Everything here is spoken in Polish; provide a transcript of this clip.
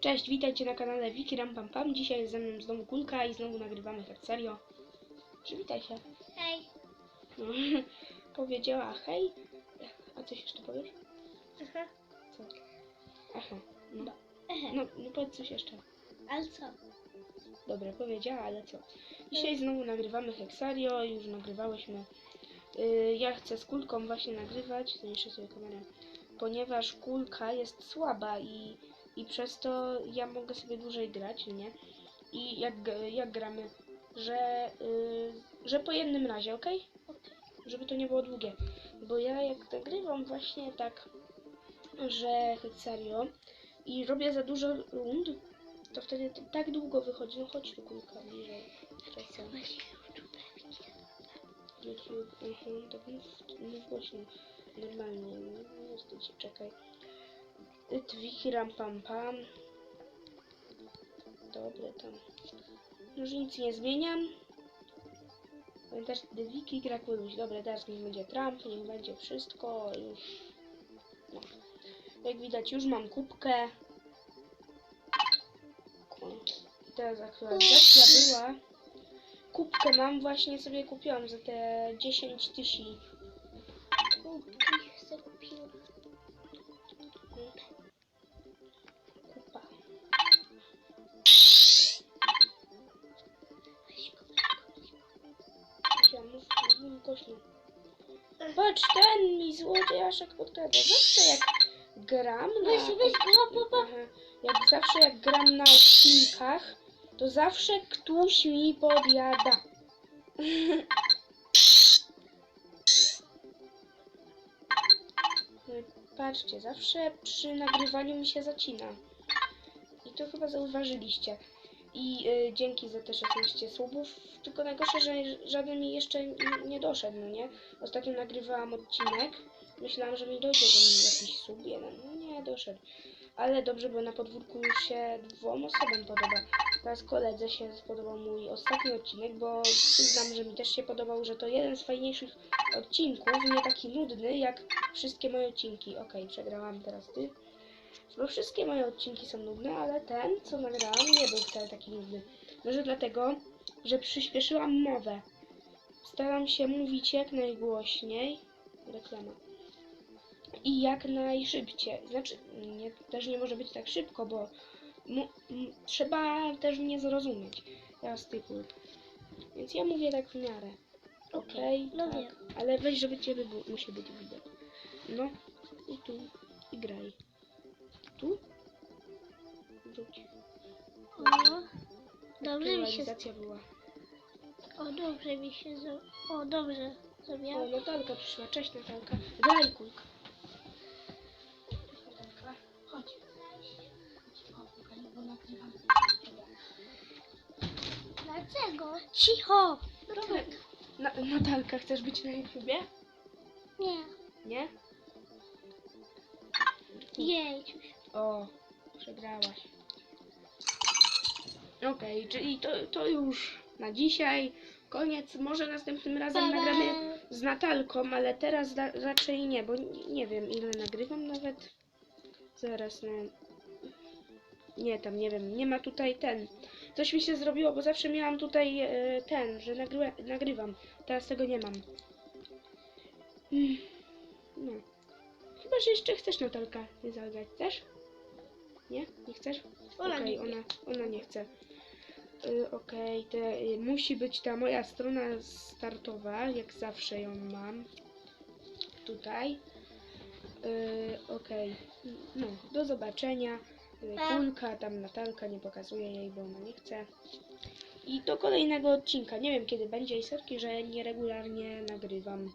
Cześć, witajcie na kanale Wiki Ram Pam Pam. Dzisiaj jest ze mną znowu Kulka i znowu nagrywamy tak serio. Przywitaj się. Hej. No, powiedziała hej. A coś jeszcze powiesz? Aha. Co? Aha. No, no, no powiedz coś jeszcze. Ale co? Dobra, powiedziała, ale co? Dzisiaj znowu nagrywamy Hexario, już nagrywałyśmy. Yy, ja chcę z kulką właśnie nagrywać, zmniejszę sobie kamerę, ponieważ kulka jest słaba i, i przez to ja mogę sobie dłużej grać, nie? I jak, jak gramy, że, yy, że po jednym razie, ok? Żeby to nie było długie. Bo ja jak nagrywam właśnie tak, że Hexario i robię za dużo rund, to wtedy tak długo wychodzi. No chodź tu kulka bliżej. Czekaj. YouTube, mhm, tak mów, mów głośno. Normalnie, nie, wstydź czekaj. Twiki ram pam pam. Dobra, tam. Już nic nie zmieniam. Pamiętasz, Wiki gra Kuluś. Dobra, teraz niech będzie Trump, niech będzie wszystko, już. No. Jak widać, już mam kubkę. I teraz aktualizacja była. Kubkę mam, właśnie sobie kupiłam za te 10 tysięcy. Kubki chcę kupiła. Kupa. Ja mów, mów głośno. Patrz, ten mi złodziejaszek podkradł. Zawsze jak gram na... Weź, weź go. Jak zawsze jak gram na odcinkach, to zawsze ktoś mi podjada. Patrzcie, zawsze przy nagrywaniu mi się zacina. I to chyba zauważyliście. I y, dzięki za te 16 subów. Tylko najgorsze, że żaden mi jeszcze nie doszedł, no nie? Ostatnio nagrywałam odcinek. Myślałam, że mi dojdzie do mnie jakiś sub jeden. No nie doszedł. Ale dobrze, bo na podwórku już się dwóm osobom podoba. Teraz koledze się spodobał mój ostatni odcinek, bo przyznam, że mi też się podobał, że to jeden z fajniejszych odcinków, nie taki nudny jak wszystkie moje odcinki. Okej, przegrałam teraz ty. Bo wszystkie moje odcinki są nudne, ale ten, co nagrałam, nie był wcale taki nudny. Może dlatego, że przyspieszyłam mowę. Staram się mówić jak najgłośniej. Reklama. I jak najszybciej. Znaczy, nie, też nie może być tak szybko, bo trzeba też mnie zrozumieć. Ja stykuję. Więc ja mówię tak w miarę. Okej, no tak. wiem. Ale weź, żeby ciebie było, musi być widać. No, i tu, i graj. Tu? Wróć. O, dobrze mi się... Była. O, dobrze mi się... O, dobrze. O, Zrobiłam. Natalka przyszła. Cześć Natalka. Graj kulka. Cicho! Natalka, Na, Natalka, chcesz być na YouTubie? Nie. Nie? Jedź. O, przegrałaś. Okej, czyli to, to już na dzisiaj. Koniec. Może następnym razem Pa, pa. nagramy z Natalką, ale teraz da, raczej nie, bo nie, nie wiem ile nagrywam nawet. Zaraz, no. Nie, tam nie wiem, nie ma tutaj ten. Coś mi się zrobiło, bo zawsze miałam tutaj e, ten, że nagrywa, nagrywam. Teraz tego nie mam. Mm, No. Chyba, że jeszcze chcesz Natalka nie zagrać, chcesz? Nie? Nie chcesz? Ona Okej, nie ona, ona nie chce. Y, Okej, te y, musi być ta moja strona startowa, jak zawsze ją mam. Tutaj. Y, Okej, no, do zobaczenia. Pa. Kulka, tam Natalka, nie pokazuje jej, bo ona nie chce. I do kolejnego odcinka. Nie wiem kiedy będzie i sorki, że nieregularnie nagrywam.